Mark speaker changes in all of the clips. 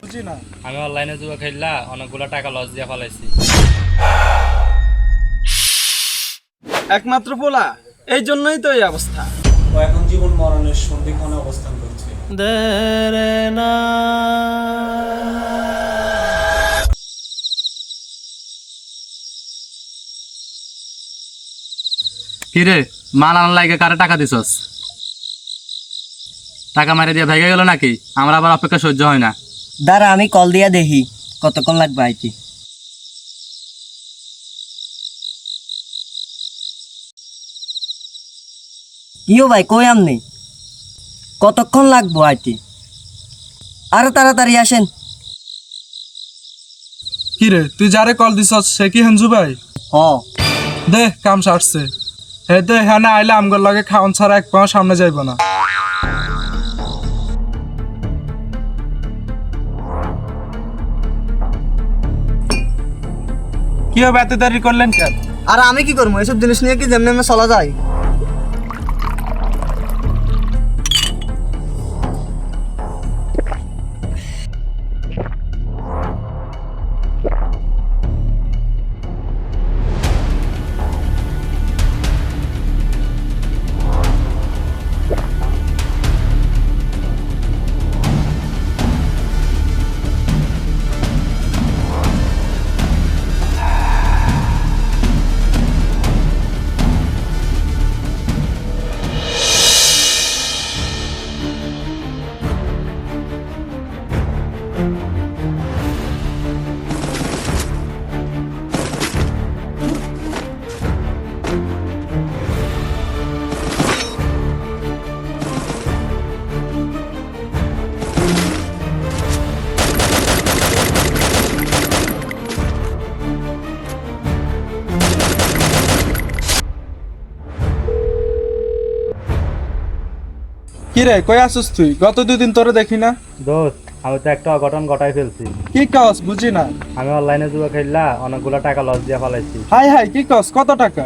Speaker 1: বুঝি না।
Speaker 2: আমি অনলাইনে জুয়া খেললা অনেকগুলো টাকা লস দিয়ে ফেলাইছি।
Speaker 1: একমাত্র পোলা এই জন্যই তো এই অবস্থা।
Speaker 3: ও এখন জীবন মরণের সন্ধিক্ষণে অবস্থান করছে।
Speaker 4: কিরে মাল আনার লাগে কারে টাকা দিছস? টাকা মারি দিয়ে ভেগে গেল নাকি? আমরা আবার অপেক্ষা সহ্য হয় না।
Speaker 5: দাঁড়া আমি কল দিয়া দেখি কতক্ষণ লাগবে আইতে ইয়ো ভাই কই আমনি কতক্ষণ লাগবো আইতে আরও তাড়াতাড়ি আসেন।
Speaker 1: কি রে তুই যারে কল দিছস সে কি হেঞ্জু ভাই?
Speaker 5: হ।
Speaker 1: দে কাম সারছে। হে দে হ্যাঁ না আইলে আমগর লাগে খাওয়ান ছাড়া এক পাও সামনে যাইব না। কি হবে এত দেরি করলেন কেন
Speaker 5: আর আমি কি করব? এসব জিনিস নিয়ে কি যেমনি চলা যায়?
Speaker 1: কি রে কই আসছিস তুই? গত দুদিন তোরে দেখি না।
Speaker 2: দোস্ত আমি তো একটা অঘটন ঘটাই ফেলছি।
Speaker 1: কি কস বুঝি না।
Speaker 2: আমি অনলাইনে জুয়া খেললা অনেকগুলো টাকা লস দিয়ে ফেলাইছি।
Speaker 1: হাই হাই কি কস কত টাকা?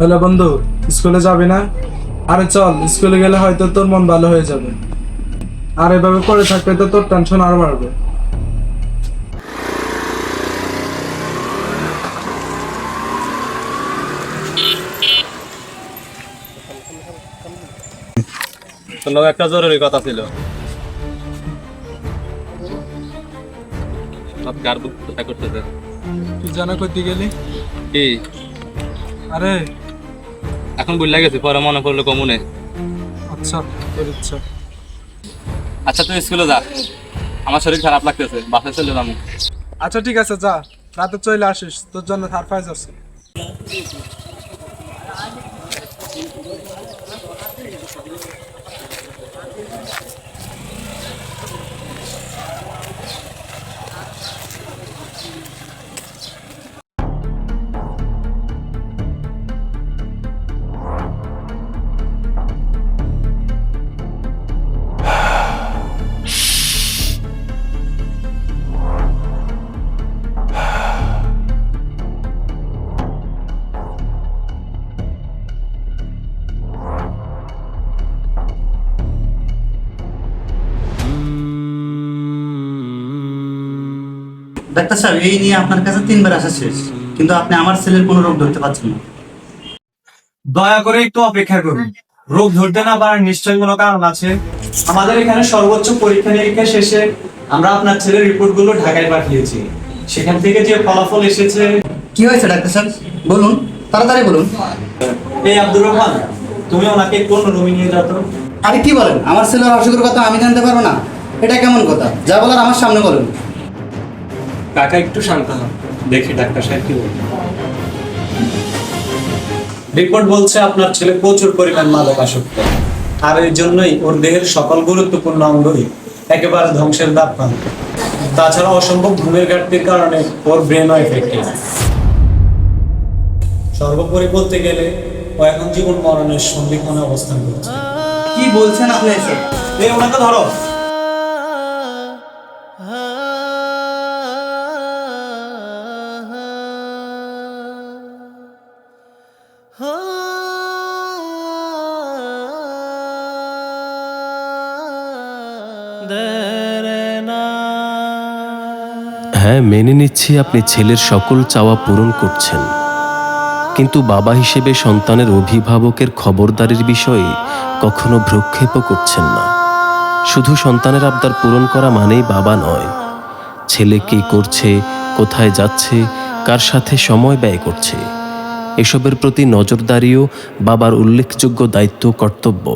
Speaker 1: হ্যালো বন্ধু স্কুলে যাবি না? আরে চল স্কুলে গেলে হয়তো তোর মন ভালো হয়ে যাবে। আর এভাবে করে থাকলে তো তোর টেনশন আর বাড়বে।
Speaker 4: তোর একটা জরুরি কথা ছিল। কার বুক করতেছে?
Speaker 1: তুই জানা করতে গেলি?
Speaker 4: কি?
Speaker 1: আরে
Speaker 4: এখন বুঝলা গেছি পরে মনে পড়ল কমুনে
Speaker 1: আচ্ছা তোর ইচ্ছা।
Speaker 4: আচ্ছা তুই স্কুলে যা। আমার শরীর খারাপ লাগতেছে বাসায় চলে যাব।
Speaker 1: আচ্ছা ঠিক আছে যা। রাতে চলে আসিস তোর জন্য সারপ্রাইজ আছে।
Speaker 6: ডাক্তার সাহেব এই নিয়ে আপনার কাছে তিনবার আসা শেষ কিন্তু আপনি আমার ছেলের কোনো রোগ ধরতে পারছেন না।
Speaker 3: দয়া করে একটু অপেক্ষা করুন। রোগ ধরতে না পারার নিশ্চয়ই কোনো কারণ আছে? আমাদের এখানে সর্বোচ্চ পরীক্ষা নিরীক্ষা শেষে আমরা আপনার ছেলের রিপোর্টগুলো ঢাকায় পাঠিয়েছি। সেখান থেকে যে ফলাফল এসেছে
Speaker 6: কি হয়েছে ডাক্তার সাহেব? বলুন তাড়াতাড়ি বলুন।
Speaker 3: এই আব্দুর রহমান তুমি ওনাকে কোন রুমে নিয়ে যাও
Speaker 6: আরে কি বলেন? আমার ছেলের অসুখের কথা আমি জানতে পারব না। এটা কেমন কথা? যা বলার আমার সামনে বলুন।
Speaker 3: কাকা একটু শান্ত হন। দেখি ডাক্তার সাহেব কি বলবেন রিপোর্ট বলছে আপনার ছেলে প্রচুর পরিমাণ মাদক আসক্ত আর এই জন্যই ওর দেহের সকল গুরুত্বপূর্ণ অঙ্গই একেবারে ধ্বংসের দাপ পান। তাছাড়া অসম্ভব ঘুমের ঘাটতির কারণে ওর ব্রেনও এফেক্টেড সর্বোপরি বলতে গেলে ও এখন জীবন মরণের সন্ধিক্ষণে অবস্থান করছে।
Speaker 6: কি বলছেন আপনি এসব
Speaker 3: এই ওনাকে ধরো।
Speaker 7: হ্যাঁ মেনে নিচ্ছি আপনি ছেলের সকল চাওয়া পূরণ করছেন। কিন্তু বাবা হিসেবে সন্তানের অভিভাবকের খবরদারির বিষয়ে কখনো ভ্রুক্ষেপও করছেন না। শুধু সন্তানের আবদার পূরণ করা মানেই বাবা নয়। ছেলে কী করছে, কোথায় যাচ্ছে, কার সাথে সময় ব্যয় করছে, এসবের প্রতি নজরদারিও বাবার উল্লেখযোগ্য দায়িত্ব কর্তব্য।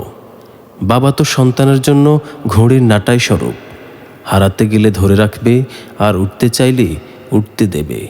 Speaker 7: বাবা তো সন্তানের জন্য ঘড়ির নাটাই স্বরূপ। হারাতে গেলে ধরে রাখবে আর উঠতে চাইলে উঠতে দেবে।